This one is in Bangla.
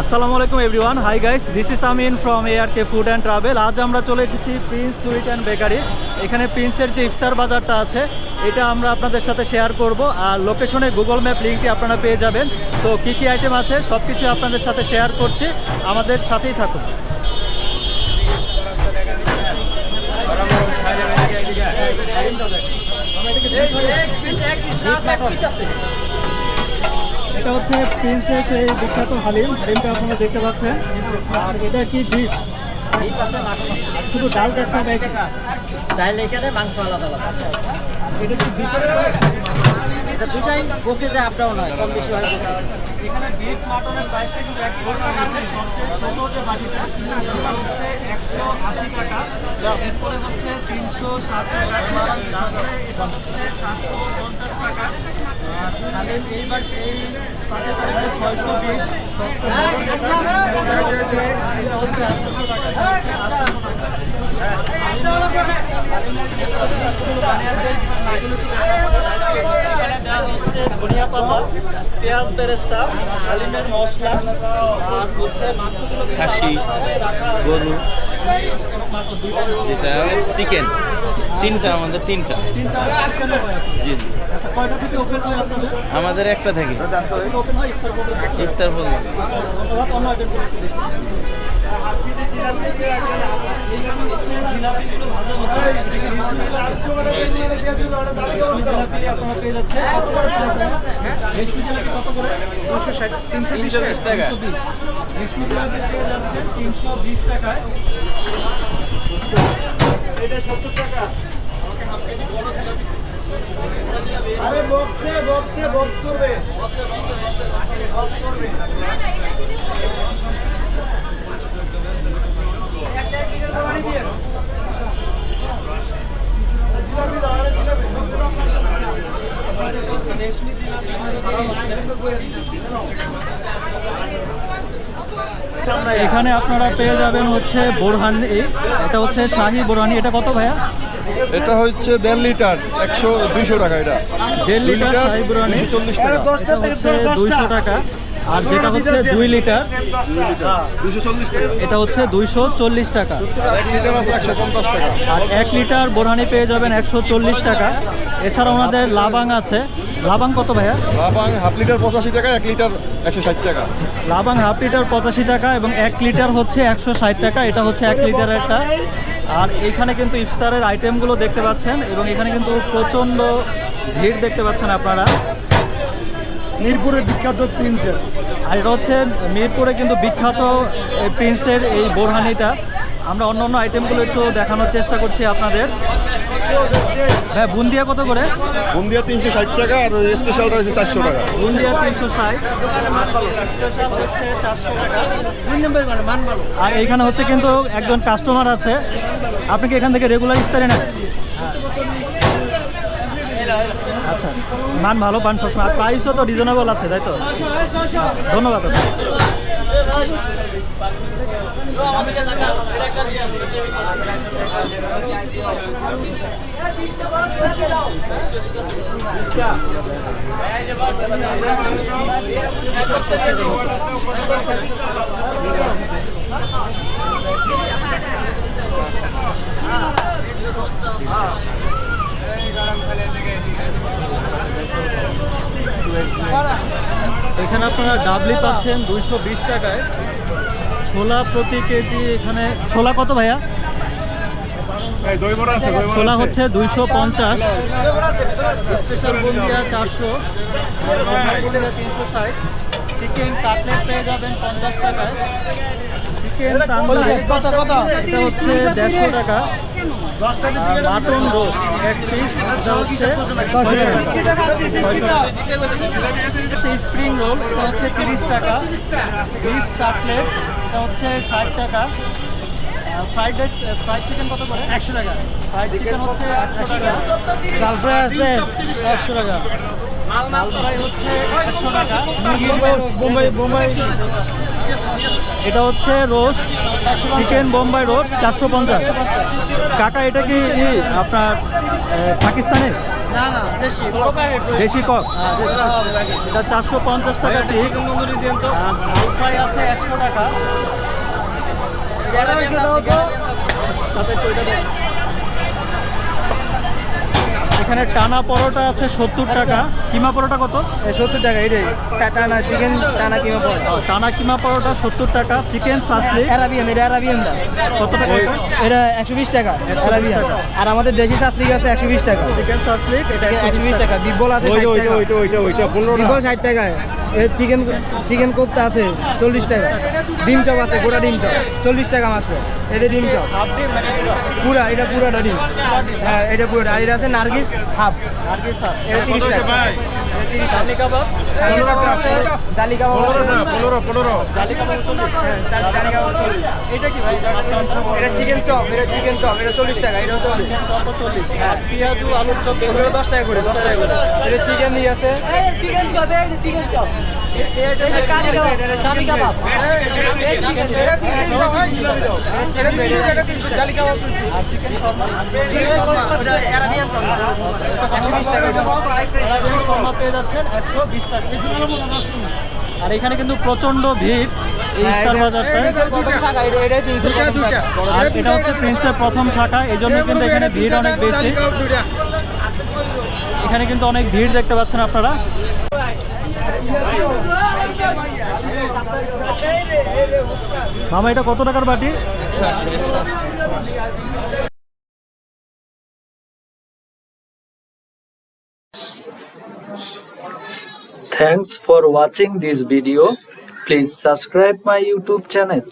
আসসালামু আলাইকুম everyone. Hi guys this is Amin from A R K food and travel আজ আমরা চলে এসেছি প্রিন্স সুইট অ্যান্ড বেকারি এখানে প্রিন্সের যে ইফতার বাজারটা আছে, এটা আমরা আপনাদের সাথে শেয়ার করব। আর লোকেশনে গুগল ম্যাপ লিঙ্কটি আপনারা পেয়ে যাবেন। তো কী কী আইটেম আছে সব কিছু আপনাদের সাথে শেয়ার করছি। আমাদের সাথেই থাকুন। এটা হচ্ছে প্রিন্সের সেই বিখ্যাত হালিম। হালিমটা আপনারা দেখতে পাচ্ছেন। আর এটা কি ডিপ শুধু ডাল ব্যাগ ডাল এখানে মাংস আলাদা আলাদা। দুটাই গোছে যায় আপ ডাউন হয় কম বেশি হয় গোছে। এখানে বিফ মাটনের প্রাইসটা কিন্তু একই। রকম আছে সবচেয়ে ছোট যে বাটিটা সেটা হচ্ছে একশো আশি টাকা। এরপরে হচ্ছে তিনশো ষাট টাকা। তারপরে এটা হচ্ছে চারশো পঞ্চাশ টাকা। হালিম এইবার এই পাটেটা হচ্ছে ছয়শো বিশ। সবচেয়ে হচ্ছে এটা হচ্ছে আটশোশো টাকা। আটশোশো টাকা। ধনিয়া পাতা পেঁয়াজ বেরেস্তা হালিমের মশলা আর হচ্ছে মাংসগুলো খাসি, গরু। যেটা চিকেন তিনটা আমাদের তিনটা। জি আচ্ছা আমাদের একটা থাকে ইফতার পর্যন্ত আইটেমগুলো একটু দেখি। এইখানে হচ্ছে। জিলাপিগুলো ভাজা হচ্ছে এটাকে রেশমি জিলাপি আপনারা পেয়ে যাচ্ছে কত করে রেশমি জিলাপি কত করে? দুশো তিনশো বিশ টাকা। তিনশো বিশ। রেশমি জিলাপি পেয়ে যাচ্ছে তিনশো বিশ টাকায়। আরে বক্সে বক্সে। বক্স করবে জিলাপি দাও আরে জিলাপি আপনাদের হচ্ছে রেশমি জিলাপি ভাজা হচ্ছে এখানে আপনারা পেয়ে যাবেন হচ্ছে বোরহানি এটা হচ্ছে শাহি বোরহানি এটা কত ভাইয়া? এটা হচ্ছে দেড় লিটার একশো দুইশো টাকা এটা। দেড় লিটার শাহি বোরহানি চল্লিশ টাকা। দুইশো টাকা। আর যেটা হচ্ছে দুই লিটার। এটা হচ্ছে দুইশো চল্লিশ টাকা। আর এক লিটার আছে একশো পঞ্চাশ টাকা। আর এক লিটার বোরহানি পেয়ে যাবেন একশো চল্লিশ টাকা। এছাড়া ওনাদের লাবাং আছে। লাবাং কত ভাইয়া? লাবাং হাফ লিটার পঁচাশি টাকা এক লিটার একশো ষাট টাকা। লাবাং হাফ লিটার পঁচাশি টাকা এবং এক লিটার হচ্ছে একশো ষাট টাকা। এটা হচ্ছে এক লিটার একটা। আর এখানে কিন্তু ইফতারের আইটেমগুলো দেখতে পাচ্ছেন এবং এখানে কিন্তু প্রচণ্ড ভিড় দেখতে পাচ্ছেন আপনারা। মিরপুরের বিখ্যাত প্রিন্সের আর এটা হচ্ছে মিরপুরে কিন্তু বিখ্যাত এই প্রিন্সের এই বোরহানিটা। আমরা অন্য অন্য আইটেমগুলো একটু দেখানোর চেষ্টা করছি আপনাদের। হ্যাঁ বুন্দিয়া কত করে? বুন্দিয়া তিনশো ষাট টাকা আর স্পেশালটা হচ্ছে চারশো টাকা। বুন্দিয়া তিনশো ষাট। হচ্ছে চারশো টাকা আর এইখানে হচ্ছে কিন্তু একজন কাস্টমার আছে। আপনি কি এখান থেকে রেগুলার ইফতারি নেন? আচ্ছা মান ভালো পান সবসময়। আর প্রাইসও তো রিজনেবল আছে তাই তো? ধন্যবাদ আপনাকে। এখানে আপনারা ডাবলি পাচ্ছেন দুইশো বিশ টাকায়। ছোলা প্রতি কেজি এখানে ছোলা কত ভাইয়া? ছোলা হচ্ছে দুইশো পঞ্চাশ। স্পেশাল বুন্দিয়া চারশো তিনশো ষাট। চিকেন কাটলেট পেয়ে যাবেন পঞ্চাশ টাকায়। চিকেন এটা হচ্ছে দেড়শো টাকা মাটন রোস্ট এক পিস এটা হচ্ছে স্প্রিং রোল এটা হচ্ছে তিরিশ টাকা বিফ কাটলেট এটা হচ্ছে ষাট টাকা ফ্রাইড রাইস ফ্রাইড চিকেন কত করে একশো টাকা ফ্রাইড চিকেন হচ্ছে একশো টাকা জাল ফ্রাই আছে একশো টাকা জাল ফ্রাই হচ্ছে একশো টাকা বোম্বাই বোম্বাই এটা হচ্ছে রোস্ট চিকেন বোম্বাই রোস্ট চারশো পঞ্চাশ। কাকা এটা কি আপনার পাকিস্তানে? পাকিস্তানের দেশি। কক? এটা চারশো পঞ্চাশ টাকা পিস ঝাল ফ্রাই আছে একশো টাকা? এখানে টানা পরোটা আছে সত্তর টাকা। কিমা পরোটা কত? সত্তর টাকা এটাই টানা চিকেন টানা কিমা পরোটা। টানা কিমা পরোটা সত্তর টাকা। চিকেন সাসলি। অ্যারাবিয়ান এটা অ্যারাবিয়ান দা। কত টাকা এটা? একশো বিশ টাকা অ্যারাবিয়ান আর আমাদের দেশি সাসলি আছে একশো বিশ টাকা। চিকেন সাসলিক এটা একশো বিশ টাকা। বিব্বল আছে ওইটা ওইটা টাকা। ওইটা ওইটা ওইটা পনেরো ষাট টাকায় চিকেন চিকেন কোপ্তা আছে চল্লিশ টাকা। ডিম চপ আছে গোটা ডিম চপ চল্লিশ টাকা মাত্র। এদের ডিম চপ। পুরো? পুরা এটা পুরাটা ডিম। হ্যাঁ এটা পুরোটা। আর এটা আছে নার্গিস হাফ। নার্গিস হাফ। এটা তিরিশ টাকা। জালি কাবাব? আছে জালি কাবাব পনেরো পনেরো পনেরো। জালি কাবাব চল্লিশ। হ্যাঁ, জালি জালি কাবাব চল্লিশ। এটা কি ভাই? এটা চিকেন চপ। এটা চিকেন চপ এটা চল্লিশ টাকা এটা চল্লিশ। চপ চল্লিশ। পেঁয়াজু আলুর চপ এগুলো দশ টাকা করে দশ টাকা করে। চিকেন দিয়ে আছে চিকেন চপ এটা চিকেন চপ আর এখানে কিন্তু প্রচণ্ড ভিড় এই ইফতার টাকা আর এটা হচ্ছে প্রিন্সের প্রথম শাখা এই জন্য কিন্তু এখানে ভিড় অনেক বেশি। এখানে কিন্তু অনেক ভিড় দেখতে পাচ্ছেন আপনারা মামা এটা কত টাকার বাটি Thanks for watching this video. Please subscribe my YouTube channel.